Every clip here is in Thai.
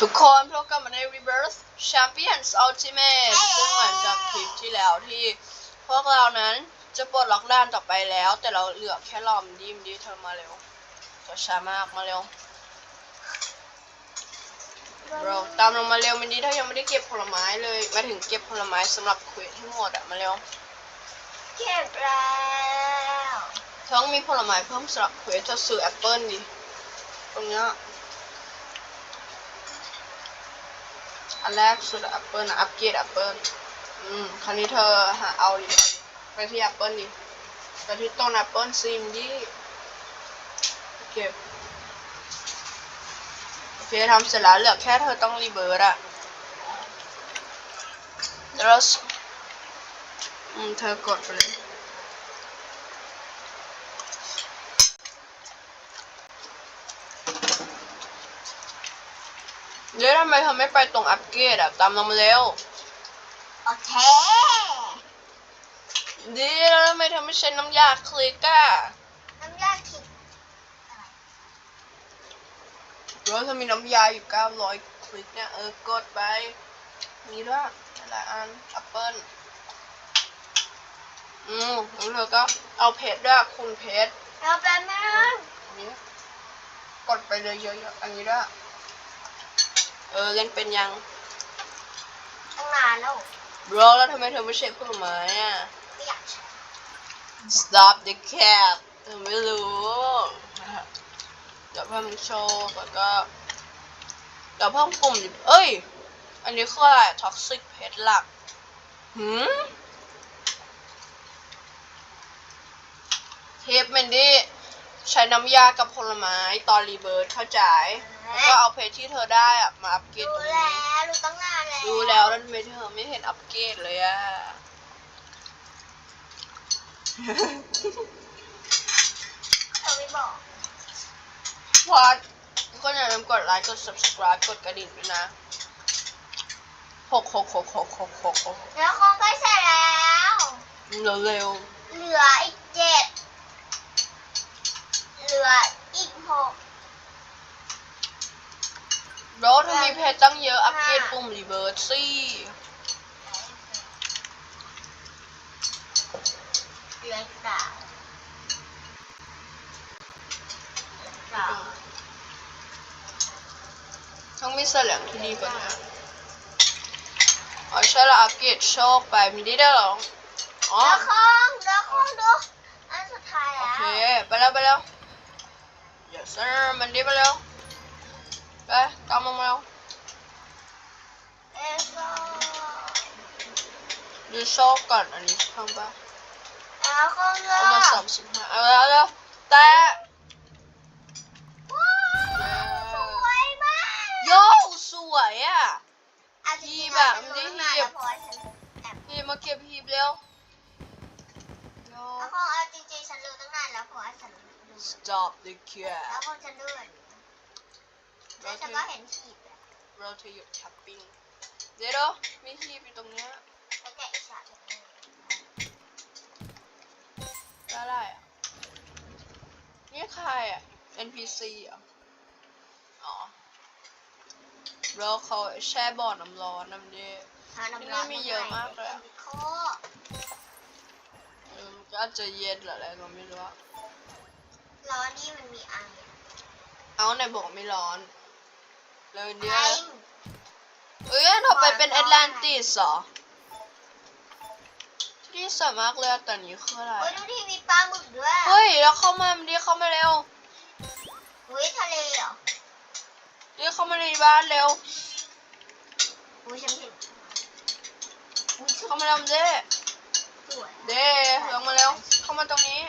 ทุกคนพบกันมาใน Reverse Champions Ultimate ซึ่งเหมือนกับคลิปที่แล้วที่พวกเรานั้นจะปลดล็อกด้านต่อไปแล้ว แต่เราเหลือแค่ลอมดิมดีเธอมาเร็วตัวช้ามากมาเร็วเราตามเรามาเร็วมันดีถ้ายังไม่ได้เก็บผลไม้เลยมาถึงเก็บผลไม้สำหรับเควสทั้งหมดอะมาเร็วเก็บแล้วเธอต้องมีผลไม้เพิ่มสำหรับเควสจะซื้อแอปเปิลดิตรงเนี้ย อันแรกสุดแอปเปิลนะอัปเกรดแอปเปิลอืมคราวนี้เธอหาเอาดิไปที่แอปเปิลดิไปที่ต้นแอปเปิลซิมดิเก็บโอเคทำเสร็จแล้วเหลือแค่เธอต้องรีเบิร์ดอะแล้วอืมเธอกดไปเลย เดี๋ยวทำไมเธอไม่ไปตรงอัปเกรดอะตามเรามาเร็ว โอเค เดี๋ยวทำไมเธอไม่ใช้น้ำยาคลิกอะน้ำยาคิดอะไรเดี๋ยวเธอมีน้ำยาอยู่900คลิกเนี่ยเออกดไป มีด้วยหลายอันแอปเปิลอืมแล้วเธอก็เอาเพชรด้วยคูณเพชรเราแป๊บนึงอันนี้กดไปเลยเยอะๆอันนี้ด้วย เออเล่นเป็นยังตั้งนานแล้วรอแล้วทำไมเธอไม่เช็คผลไม้อะไม่อยากใช้ Stop the cap เธอไม่รู้เดี๋ยวเพิ่มโชว์แล้วก็เดี๋ยวเพิ่มปุ่มดิเอ้ย อันนี้คืออะไร toxic pet หลักหืมเทปเมนดี้ใช้น้ำยากับผลไม้ตอนรีเบิร์ดเข้าใจ แล้วก็เอาเพชรที่เธอได้อะมาอัปเกรดรู้ตรงแล้นี้วรู้ตั้งนานแล้วรู้แล้วแล้วทำไมเธอไม่เห็นอัปเกรดเลยอะเธอไม่บอก พอดก็อย่าลืมกดไลค์ กด subscribe กดกระดิ่งด้วยนะหกหกหกหกหกหกหกแล้วคงใกล้เสร็จแล้ว เร็วเร็วเหลืออีกเจ็ดเหลืออีกหก ๆรถมีเพจตั้งเยอะ อัปเกรดปุ่มรีเบิร์ดซี่เหลืออีกสามสามต้องมีเสลียงที่ดีกว่านี้อ๋อใช่ละอัปเกรดโชคไปมีได้ด้วยเหรออ๋อแล้วคงแล้วคงดูอันสุดท้ายโอแล้วเค ไปแล้วไปแล้ว yes sir มันดีไปแล้ว ไปตามมาแล้วเอ็กโซดูโชคก่อนอันนี้ทำปะแล้วคงเลเอามายสามสิบห้าเอาแล้วแล้วแต่ว้าวสวยมากโยสวยอะเอาจริงๆหีบอะฉันรู้มันได้หีบตั้งนานแล้วเพราะว่าฉันแอบพี่มาเก็บหีบเร็วโยแล้วคงเอาจริงๆฉันรู้ตั้งนานแล้วเพราะว่าฉันดู stop the แล้ว cat คงฉันดูแบบนี้แล้ว เราฉันเธก็อเห็นขีดอะเราเธอหยุดแคปปิ้งเดี๋ยวมีหีบอยู่ตรงเนี้ยแล้วแกอิจฉาฉันเลยได้ได้อะนี่ใครอะ NPC เหรอะอ๋อแล้วเขาแช่บ่อน้ำร้อนน้ำเย็นหาที่น้ำนี่มีเยอะมากเลยอะ โคเออมันก็อาจจะเย็นหรืออะไรก็ไม่รู้อะร้อนนี่มันมีไออะเอาไหนบอกไม่ร้อน เลยไอเนี่ยเอ้ยเราไปเป็นแอตแลนติสเหรอ ที่นี่สวยมากเลยอะแต่นี้คืออะไรโอ้ยดูดิมีปลาหมึกด้วยเฮ้ยแล้วเข้ามามันดีเข้ามาเร็วอุ้ยทะเลเหรอดีเข้ามาในบ้านเร็วอุ้ยฉันเห็นอุ้ยสเข้ามาเร็วเด้วยเด้ลงมาเร็วเข้ามาตรงนี้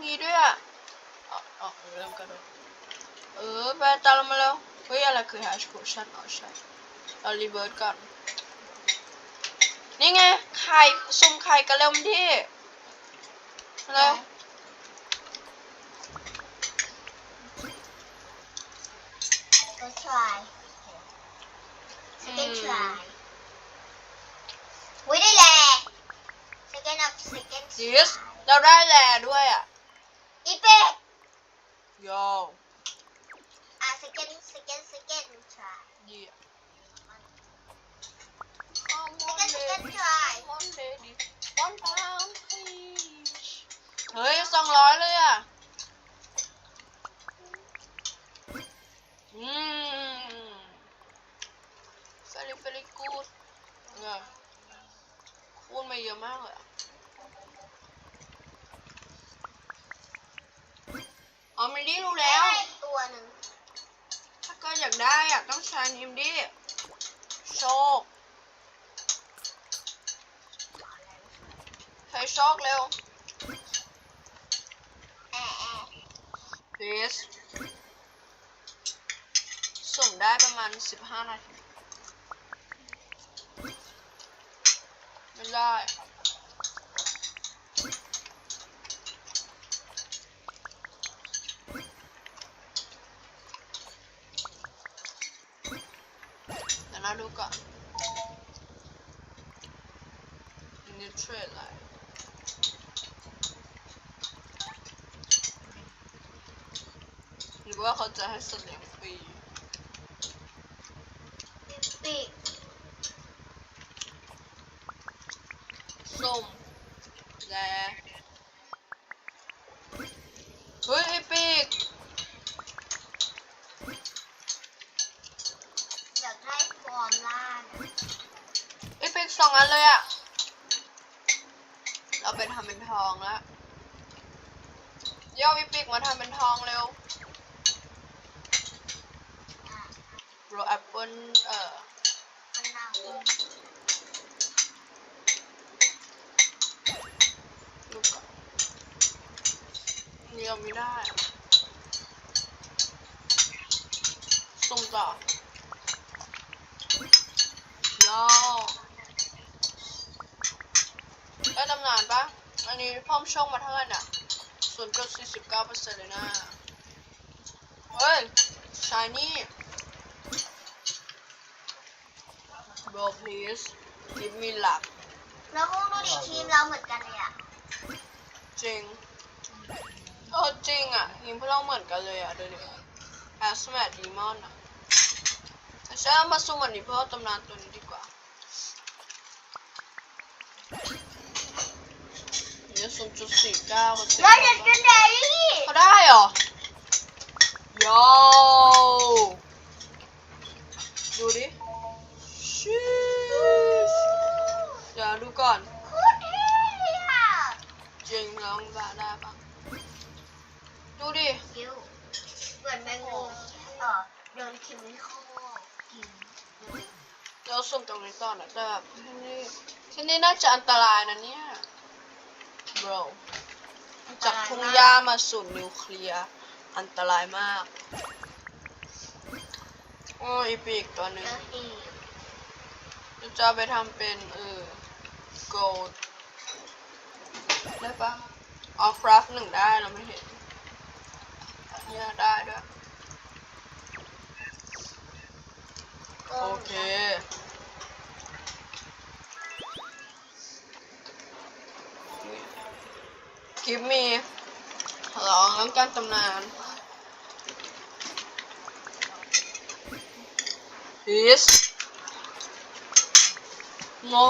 มีด้วยอะอ๋ออ๋อเริ่มกระโดด เออไปตามเรามาเร็วเฮ้ยอะไรคือแฮชโคชั่นอ๋อใช่เรารีเวิร์สก่อนนี่ไงไข่ซุ่มไข่กันเร็วมันที่มาเร็วก็ try second try อุ้ยได้แหละ second of second จีสเราได้แลด้วยอะอีเป็ดโย อะ second นสเก็ตสเก็ตทรายดีอะสเก็ตสเก็ตทราย one lady one pound please เฮ้ยสองร้อยเลยอะ อืม very very good เนี่ยคูณมาเยอะมากเลยอะอ๋อมินดี้รู้แล้ว ได้ตัวหนึ่งถ้าเกิดอยากได้อยากต้องใช้นิมดี้โชค ใช้โชคเร็วแอะแอะ please สุ่มได้ประมาณ 15 นาที ไม่ได้ เดี๋ยวเราดูก่อนนี่เทรดอะไร หรือว่าเขาจะให้สัตว์เลี้ยงฟรี ปีก ส้มแลเฮ้ยไอปีก อยากได้ฟอร์มล่านะ ไอปีกสองอันเลยอะ เป็นทองแล้วย่อไอปีกมาทำเป็นทองเร็วโรแอปเปิลเอ่อมันเน่าลูกก่อนนี่เราไม่ได้ส่งต่อย่อได้ตำนานปะ อันนี้เพิ่มช่องมาเท่าไหร่น่ะศูนย์จุดสี่สิบเก้าเปอร์เซ็นต์เลยนะ เฮ้ยชายนี่ bro please give me luck แล้วพวกดูดิทีมเราเหมือนกันเลยอะจริงเออจริงอะทีมพวกเราเหมือนกันเลยอะดูดิแอสแมดดีมอนอะแต่ฉันเอามาสู้มันนี้เพื่อเอาตำนานตัวนี้ดี กว่าเนี่ยศูนย์จุดสี่เก้าเปอร์เซ็นต์แล้วเด็กกันเดลี่เขาได้เหรอโยดูดิชิชเดี๋ยวดูก่อนโคตรเท่เลยอะจริงลองบาได้ปะดูดิคิวเหมือนแมงมุมเออเดินคิวที่เขากินเราส่งตรงนี้ต่อนะแต่แบบที่นี่ที่นี่น่าจะอันตรายนะเนี่ย bro จากทุ่งหญ้ามาสู่นิวเคลียร์ อันตรายมาก โอ้ยปีกตัวหนึ่งเจออีกเราจะเอาไปทำเป็นเออ gold ได้ปะอ๋อ craft หนึ่งได้เราไม่เห็นอันเนี้ยได้ด้วยก็โอเค ลิปมีร้องแล้วการตำนาน This No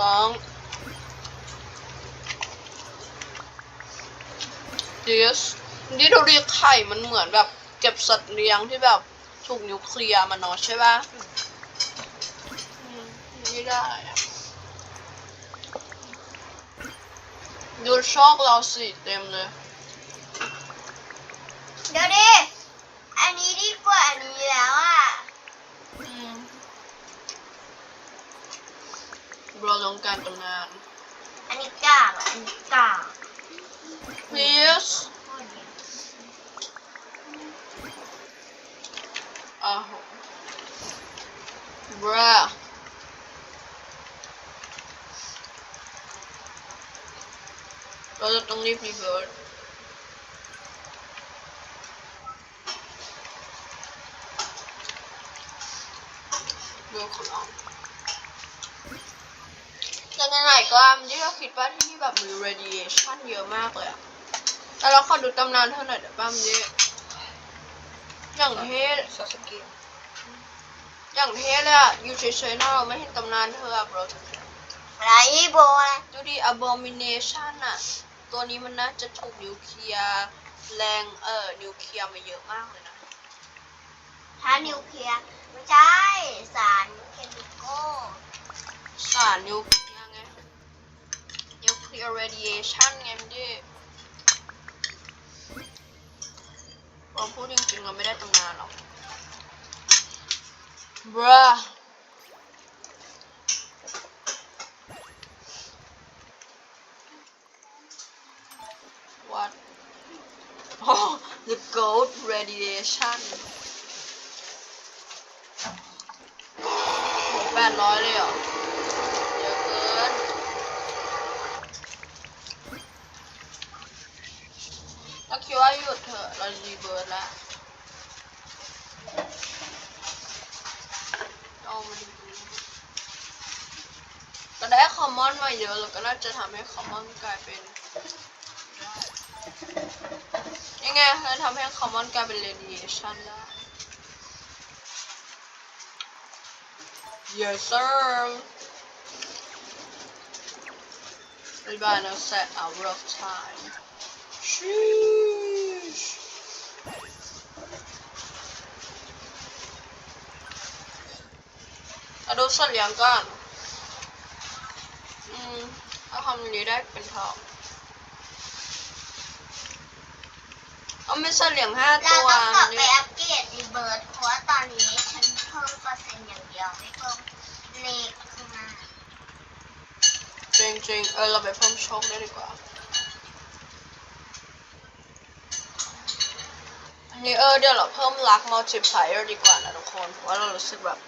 ร้อง This นี่ดูดิไข่มันเหมือนแบบ เก็บสัตว์เลี้ยงที่แบบถูกนิวเคลียร์มาเนาะใช่ปะอืม ไม่ได้อะดูชอกเราสิเต็มเลย เดี๋ยวดิอันนี้ดีกว่าอันนี้แล้วอะอืมเราลงการตำนาน อันนี้กากอะอันนี้กาก please อ้าว bruh เราจะต้องรีบรีเวิร์สดูของเราแต่แต่ไหนๆก็ที่เราคิดว่าที่นี่แบบมี radiation เยอะมากเลยอะแต่เราขอดูตำนานเท่าหน่อยเดี๋ยวป้ามนี้อย่างเท่ซาสกิอย่างเท่เลยอะอยู่เฉยๆหน้าเราไม่เห็นตำนานเธออะบรอะไรโบอะไรดูดิ abomination อะ ตัวนี้มันน่าจะถูกนิวเคลียร์แรงเออนิวเคลียร์มาเยอะมากเลยนะ ถ้านิวเคลียร์ไม่ใช่สารเคมีคอลสารนิวเคลียร์ไง นิวเคลียร์ radiation ไงมันดิเราพูดจริงๆเราไม่ได้ตำนานหรอก bruh what the gold radiation โหแปดร้อยเลยเหรอเยอะเกิน เราคิดว่าหยุดเถอะ เรารีเบิร์ดล้วเอามาดูก็ได้คอมมอนมาเยอะเราก็น่าจะทำให้คอมมอนกลายเป็นยัง ไงเราทำให้คอมมอนกลายเป็นเรดิเอชันได้ Yes sir We're gonna set a rough time Sheesh มาดูสัตว์เลี้ยงก่อนอืมถ้าทำนี้ได้เป็นทองเอา ไม่สัตว์เลี้ยงห้าเราตัวต้องกลับไปนี่อัปเกรดรีเบิร์ดเพราะว่าตอนนี้ฉันเพิ่มเปอร์เซ็นต์อย่างเดียวไม่เพิ่มเลขข้างหน้าจริงจริงๆเออเราไปเพิ่มโชคได้ดีกว่า อันนี้เออเดี๋ยวเราเพิ่มลัก multiplier ดีกว่านะทุกคนเพราะว่าเรารู้สึกแบบ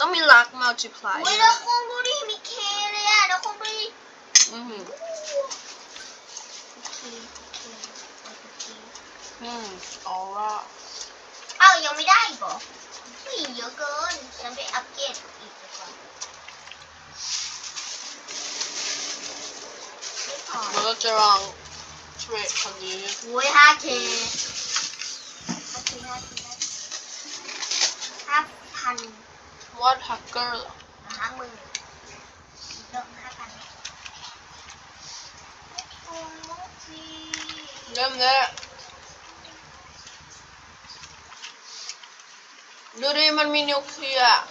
ต้องมีลัก multiplier อุ้ยแล้วคงดูดิมีเคเลยอะแล้วคงดูดิ อืม เคเคเค อืมเอาละเอ้ายังไม่ได้อีกเหรออุ้ยเยอะเกิน ฉันไปอัปเกรดอีกดีกว่าไม่พอมันก็จะลองเทรดคนนี้อุ้ยห้าเคห้าเคห้าเคห้าพันวอดฮักเกอร์เหรอห้าหมื่นเริ่มห้าพันโอ้ยเริ่มแล้ว ดูดิมันมีนิวเคลียร์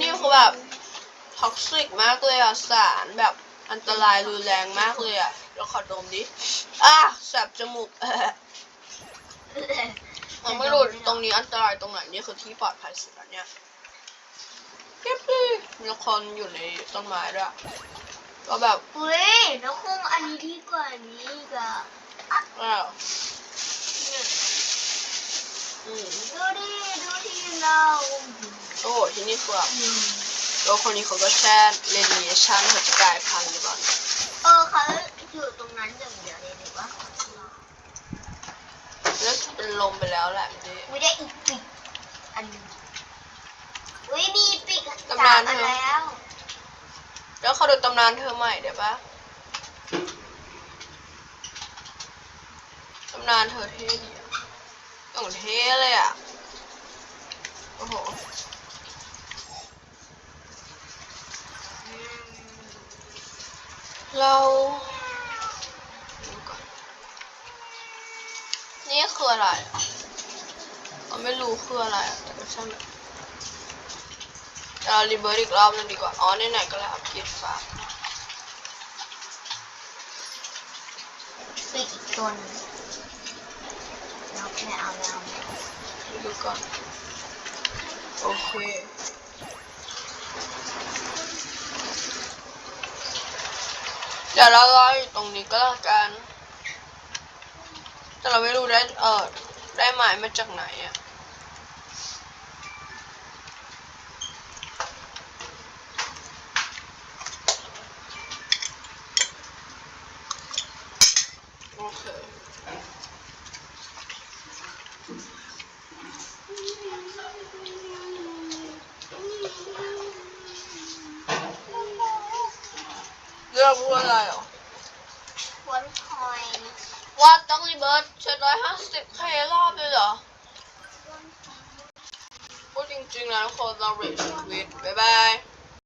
นี่คือแบบท็อกซิกมากเลยอะสารแบบอันตรายรุนแรงมากเลยอะแล้วขอดมดิอะแสบจมูกผมไม่รู้ตรงนี้อันตรายตรงไหนนี่คือที่ปลอดภัยสุดแล้วเนี่ยเก็บเลยมีคนอยู่ในต้นไม้ด้วยก็แบบเฮ้ยแล้วคงอันนี้ดีกว่านี้อีกอะอ้าวอืมดูดิดูที่ เราโอ้ที่นี่คือแบบแล้วคนนี้เขาก็แช่เรดิเอชันเขาจะกลายพันธุ์หรือเปล่าเออเขาอยู่ตรงนั้นอย่างเดียวเลยหรือว่าแล้วจะเป็นลมไปแล้วแหละพี่ไม่ได้อีกปีกอันหนึงอุ้ยมีปีกตำสานามนอันเธอแล้วแล้วเขาดูตำนานเธอใหม่เดี๋ยวปะตำนานเธอเท่ดีอะอย่างเท่เลยอะ โอ้โหเราดูก่อนนี่คืออะไรอะเราไม่รู้คืออะไรอะแต่ก็ช่างมันเดี๋ยวเรารีเบิร์ตอีกรอบนึงดีกว่า อ๋อไหนๆก็แล้วอัปเกรดฟ้าปีกอีกตัวหนึงแล้วไม่เอาแล้วดูก่อน โอเคเดี๋ยวเรารออยู่ตรงนี้ก็แล้วกัน แต่เราไม่รู้ได้เออได้หมายมาจากไหนอะโอเค เราพูดอะไรเหรอวันคอยว่าต้องรีเบิร์ตเจ็ดร้อยห้าสิบเครอบเลยเหรอวันคอยพูดจริงๆนะทุกคนเราเรทชีวิตบ๊ายบาย